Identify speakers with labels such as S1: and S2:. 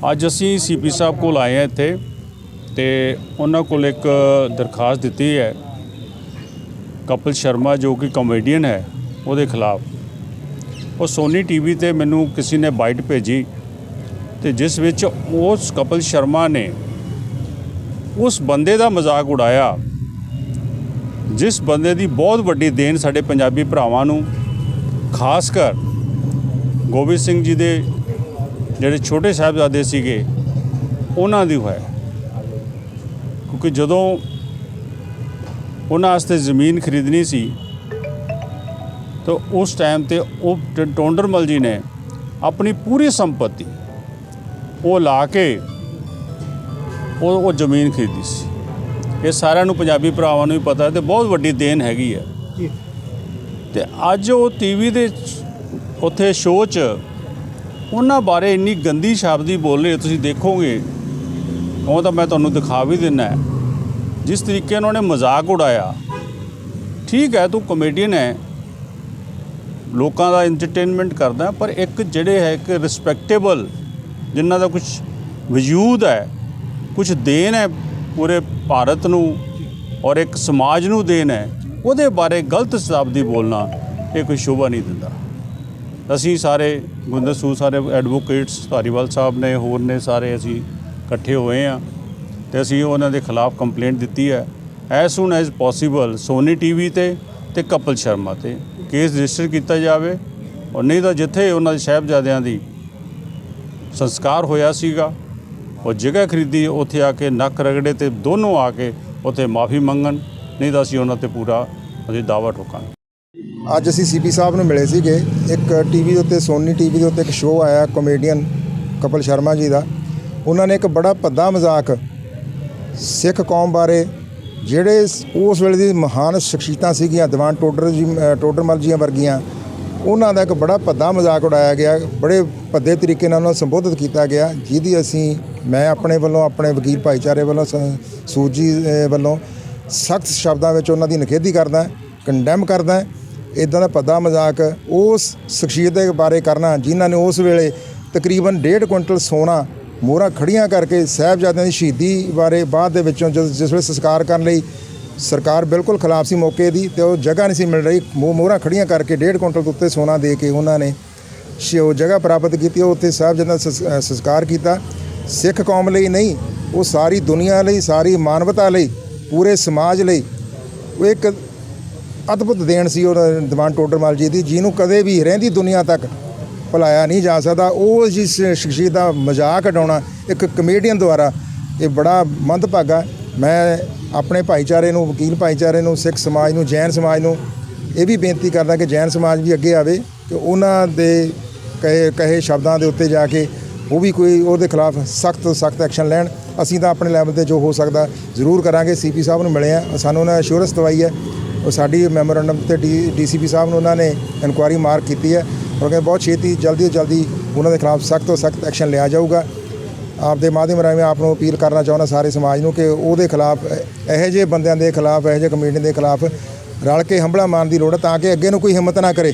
S1: ਅੱਜ ਅਸੀਂ ਸੀਪੀ ਸਾਹਿਬ ਕੋਲ ਆਏ ਹਾਂ ਇੱਥੇ ਤੇ ਉਹਨਾਂ ਕੋਲ ਇੱਕ ਦਰਖਾਸਤ ਦਿੱਤੀ ਹੈ ਕਪਿਲ ਸ਼ਰਮਾ ਜੋ ਕਿ ਕਾਮੇਡੀਅਨ ਹੈ, ਉਹਦੇ ਖਿਲਾਫ। ਉਹ ਸੋਨੀ ਟੀਵੀ ਤੇ ਮੈਨੂੰ ਕਿਸੇ ਨੇ ਬਾਈਟ ਭੇਜੀ ਤੇ ਜਿਸ ਵਿੱਚ ਉਸ ਕਪਿਲ ਸ਼ਰਮਾ ਨੇ ਉਸ ਬੰਦੇ ਦਾ ਮਜ਼ਾਕ ਉਡਾਇਆ, ਜਿਸ ਬੰਦੇ ਦੀ ਬਹੁਤ ਵੱਡੀ ਦੇਣ ਸਾਡੇ ਪੰਜਾਬੀ ਭਰਾਵਾਂ ਨੂੰ, ਖਾਸ ਕਰ ਗੋਬਿੰਦ ਸਿੰਘ ਜੀ ਦੇ ਜਿਹੜੇ ਛੋਟੇ ਸਾਹਿਬਜ਼ਾਦੇ ਸੀਗੇ ਉਹਨਾਂ ਦੀ ਹੋਇਆ। ਕਿਉਂਕਿ ਜਦੋਂ ਉਹਨਾਂ ਵਾਸਤੇ ਜ਼ਮੀਨ ਖਰੀਦਣੀ ਸੀ ਤਾਂ ਉਸ ਟਾਈਮ ਤੇ ਉਹ ਟੋਂਡਰਮਲ ਜੀ ਨੇ ਆਪਣੀ ਪੂਰੀ ਸੰਪਤੀ ਉਹ ਲਾ ਕੇ ਉਹ ਉਹ ਜ਼ਮੀਨ ਖਰੀਦੀ ਸੀ। ਇਹ ਸਾਰਿਆਂ ਨੂੰ ਪੰਜਾਬੀ ਭਰਾਵਾਂ ਨੂੰ ਵੀ ਪਤਾ ਹੈ ਤੇ ਬਹੁਤ ਵੱਡੀ ਦੇਣ ਹੈਗੀ ਹੈ। ਤੇ ਅੱਜ ਉਹ ਟੀਵੀ ਦੇ ਉੱਥੇ ਸ਼ੋਅ 'ਚ ਉਹਨਾਂ ਬਾਰੇ ਇੰਨੀ ਗੰਦੀ ਸ਼ਬਦੀ ਬੋਲ ਰਹੇ ਤੁਸੀਂ ਦੇਖੋਗੇ, ਉਹ ਤਾਂ ਮੈਂ ਤੁਹਾਨੂੰ ਦਿਖਾ ਵੀ ਦਿੰਨਾ ਜਿਸ ਤਰੀਕੇ ਉਹਨਾਂ ਨੇ ਮਜ਼ਾਕ ਉਡਾਇਆ। ਠੀਕ ਹੈ, ਤੂੰ ਕਮੇਡੀਅਨ ਹੈ। ਲੋਕਾਂ ਦਾ ਐਂਟਰਟੇਨਮੈਂਟ ਕਰਦਾ ਪਰ ਇੱਕ ਜਿਹੜੇ ਹੈ, ਇੱਕ ਰਿਸਪੈਕਟੇਬਲ ਜਿਨ੍ਹਾਂ ਦਾ ਕੁਝ ਵਜੂਦ ਹੈ ਕੁਝ ਦੇਣ ਹੈ ਪੂਰੇ ਭਾਰਤ ਨੂੰ ਔਰ ਇੱਕ ਸਮਾਜ ਨੂੰ ਦੇਣ ਹੈ, ਉਹਦੇ ਬਾਰੇ ਗਲਤ ਸ਼ਬਦੀ ਬੋਲਣਾ ਇਹ ਕੋਈ ਸ਼ੋਭਾ ਨਹੀਂ ਦਿੰਦਾ। ਅਸੀਂ ਸਾਰੇ ਗੁੰਦਰ ਸੂ ਸਾਰੇ ਐਡਵੋਕੇਟਸ ਧਾਰੀਵਾਲ ਸਾਹਿਬ ਨੇ, ਹੋਰ ਨੇ ਸਾਰੇ ਅਸੀਂ ਇਕੱਠੇ ਹੋਏ ਆ ਤੇ ਅਸੀਂ ਉਹਨਾਂ ਦੇ ਖਿਲਾਫ ਕੰਪਲੇਂਟ ਦਿੱਤੀ ਹੈ। As soon as possible Sony TV ਤੇ ਤੇ ਕਪਿਲ ਸ਼ਰਮਾ ਤੇ ਕੇਸ ਰਜਿਸਟਰ ਕੀਤਾ ਜਾਵੇ। ਔਰ ਨਹੀਂ ਤਾਂ ਜਿੱਥੇ ਉਹਨਾਂ ਦੇ ਸਾਹਿਬਜ਼ਾਦਿਆਂ ਦੀ ਸੰਸਕਾਰ ਹੋਇਆ ਸੀਗਾ, ਉਹ ਜਗ੍ਹਾ ਖਰੀਦੀ, ਉੱਥੇ ਆ ਕੇ ਨੱਕ ਰਗੜੇ ਤੇ ਦੋਨੋਂ ਆ ਕੇ ਉੱਥੇ ਮਾਫੀ ਮੰਗਣ, ਨਹੀਂ ਤਾਂ ਅਸੀਂ ਉਹਨਾਂ ਤੇ ਪੂਰਾ ਅਸੀਂ ਦਾਵਾ ਠੋਕਾਂਗੇ।
S2: ਅੱਜ ਅਸੀਂ ਸੀਪੀ ਸਾਹਿਬ ਨੂੰ ਮਿਲੇ ਸੀਗੇ। ਇੱਕ ਟੀਵੀ ਦੇ ਉੱਤੇ ਸੋਨੀ ਟੀਵੀ ਦੇ ਉੱਤੇ ਇੱਕ ਸ਼ੋਅ ਆਇਆ ਕਮੇਡੀਅਨ ਕਪਲ ਸ਼ਰਮਾ ਜੀ ਦਾ। ਉਹਨਾਂ ਨੇ ਇੱਕ ਬੜਾ ਭੱਦਾ ਮਜ਼ਾਕ ਸਿੱਖ ਕੌਮ ਬਾਰੇ, ਜਿਹੜੇ ਉਸ ਵੇਲੇ ਦੀ ਮਹਾਨ ਸ਼ਖਸੀਅਤਾਂ ਸੀਗੀਆਂ, ਦੀਵਾਨ ਟੋਡਰ ਜੀ ਟੋਡਰਮਲ ਜੀਆਂ ਵਰਗੀਆਂ, ਉਹਨਾਂ ਦਾ ਇੱਕ ਬੜਾ ਭੱਦਾ ਮਜ਼ਾਕ ਉਡਾਇਆ ਗਿਆ। ਬੜੇ ਭੱਦੇ ਤਰੀਕੇ ਨਾਲ ਉਹਨਾਂ ਨੂੰ ਸੰਬੋਧਿਤ ਕੀਤਾ ਗਿਆ, ਜਿਹਦੀ ਅਸੀਂ, ਮੈਂ ਆਪਣੇ ਵੱਲੋਂ, ਆਪਣੇ ਵਕੀਲ ਭਾਈਚਾਰੇ ਵੱਲੋਂ, ਸ- ਸੂਜੀ ਵੱਲੋਂ ਸਖਤ ਸ਼ਬਦਾਂ ਵਿੱਚ ਉਹਨਾਂ ਦੀ ਨਿਖੇਧੀ ਕਰਦਾ ਕੰਡੈਮ ਕਰਦਾ। ਇਦਾਂ ਦਾ ਭੱਦਾ ਮਜ਼ਾਕ ਉਸ ਸ਼ਖਸੀਅਤ ਦੇ ਬਾਰੇ ਕਰਨਾ ਜਿਨ੍ਹਾਂ ਨੇ ਉਸ ਵੇਲੇ ਤਕਰੀਬਨ 1.5 ਕੁਇੰਟਲ ਸੋਨਾ ਮੋਹਰਾਂ ਖੜੀਆਂ ਕਰਕੇ ਸਾਹਿਬਜ਼ਾਦਿਆਂ ਦੀ ਸ਼ਹੀਦੀ ਬਾਰੇ ਬਾਅਦ ਦੇ ਵਿੱਚੋਂ ਜਿਸ ਵੇਲੇ ਸੰਸਕਾਰ ਕਰਨ ਲਈ ਸਰਕਾਰ ਬਿਲਕੁਲ ਖਿਲਾਫ ਸੀ ਮੌਕੇ ਦੀ ਤੇ ਉਹ ਜਗ੍ਹਾ ਨਹੀਂ ਸੀ ਮਿਲ ਰਹੀ ਮੋਹ ਮੋਹਰਾਂ ਖੜੀਆਂ ਕਰਕੇ 1.5 ਕੁਇੰਟਲ ਤੋਂ ਉੱਤੇ ਸੋਨਾ ਦੇ ਕੇ ਉਹਨਾਂ ਨੇ ਸ਼- ਉਹ ਜਗ੍ਹਾ ਪ੍ਰਾਪਤ ਕੀਤੀ ਉਹ ਉੱਥੇ ਸਾਹਿਬਜ਼ਾਦਿਆਂ ਦਾ ਸੰਸ- ਅ, ਸੰਸਕਾਰ ਕੀਤਾ। ਸਿੱਖ ਕੌਮ ਲਈ ਨਹੀਂ ਉਹ ਸਾਰੀ ਦੁਨੀਆ ਲਈ ਸਾਰੀ ਮਾਨਵਤਾ ਲਈ ਪੂਰੇ ਸਮਾਜ ਲਈ ਉਹ ਇੱਕ ਅਦਭੁਤ ਦੇਣ ਸੀ ਉਹ ਦੀਵਾਨ ਟੋਡਰਮਲ ਜੀ ਦੀ, ਜਿਹਨੂੰ ਕਦੇ ਵੀ ਰਹਿੰਦੀ ਦੁਨੀਆ ਤੱਕ ਭੁਲਾਇਆ ਨਹੀਂ ਜਾ ਸਕਦਾ। ਉਹ ਜਿਸ ਸ਼ਖਸੀਅਤ ਦਾ ਮਜ਼ਾਕ ਉਡਾਉਣਾ ਇੱਕ ਕਮੇਡੀਅਨ ਦੁਆਰਾ, ਇਹ ਬੜਾ ਮੰਦਭਾਗਾ। ਮੈਂ ਆਪਣੇ ਭਾਈਚਾਰੇ ਨੂੰ, ਵਕੀਲ ਭਾਈਚਾਰੇ ਨੂੰ, ਸਿੱਖ ਸਮਾਜ ਨੂੰ, ਜੈਨ ਸਮਾਜ ਨੂੰ ਇਹ ਵੀ ਬੇਨਤੀ ਕਰਦਾ ਕਿ ਜੈਨ ਸਮਾਜ ਵੀ ਅੱਗੇ ਆਵੇ ਕਿ ਉਹਨਾਂ ਦੇ ਕਹੇ ਕਹੇ ਸ਼ਬਦਾਂ ਦੇ ਉੱਤੇ ਜਾ ਕੇ ਉਹ ਵੀ ਕੋਈ ਉਹਦੇ ਖਿਲਾਫ ਸਖਤ ਤੋਂ ਸਖਤ ਐਕਸ਼ਨ ਲੈਣ। ਅਸੀਂ ਤਾਂ ਆਪਣੇ ਲੈਵਲ ਤੇ ਜੋ ਹੋ ਸਕਦਾ ਜ਼ਰੂਰ ਕਰਾਂਗੇ। ਸੀਪੀ ਸਾਹਿਬ ਨੂੰ ਮਿਲੇ ਆ ਸਾਨੂੰ ਉਹਨਾਂ ਅਸ਼ੋਰੈਂਸ ਦਵਾਈ ਹੈ। ਉਹ ਸਾਡੀ ਮੈਮੋਰੰਡਮ ਤੇ ਡੀਸੀਪੀ ਸਾਹਿਬ ਨੂੰ ਉਹਨਾਂ ਨੇ ਇਨਕੁਆਇਰੀ ਮਾਰ ਕੀਤੀ ਹੈ। ਔਰ ਕਹਿੰਦੇ ਬਹੁਤ ਛੇਤੀ, ਜਲਦੀ ਤੋਂ ਜਲਦੀ ਉਹਨਾਂ ਦੇ ਖਿਲਾਫ ਸਖਤ ਤੋਂ ਸਖਤ ਐਕਸ਼ਨ ਲਿਆ ਜਾਊਗਾ। ਆਪ ਦੇ ਮਾਧਿਅਮ ਰਾਹੀਂ ਮੈਂ ਆਪ ਨੂੰ ਅਪੀਲ ਕਰਨਾ ਚਾਹੁੰਦਾ ਸਾਰੇ ਸਮਾਜ ਨੂੰ ਕਿ ਉਹਦੇ ਖਿਲਾਫ, ਇਹੋ ਜਿਹੇ ਬੰਦਿਆਂ ਦੇ ਖਿਲਾਫ, ਇਹੋ ਜਿਹੇ ਕਮੇਟੀ ਦੇ ਖਿਲਾਫ ਰਲ ਕੇ ਹੰਭਲਾ ਮਾਰਨ ਦੀ ਲੋੜ ਹੈ ਤਾਂ ਕਿ ਅੱਗੇ ਨੂੰ ਕੋਈ ਹਿੰਮਤ ਨਾ ਕਰੇ।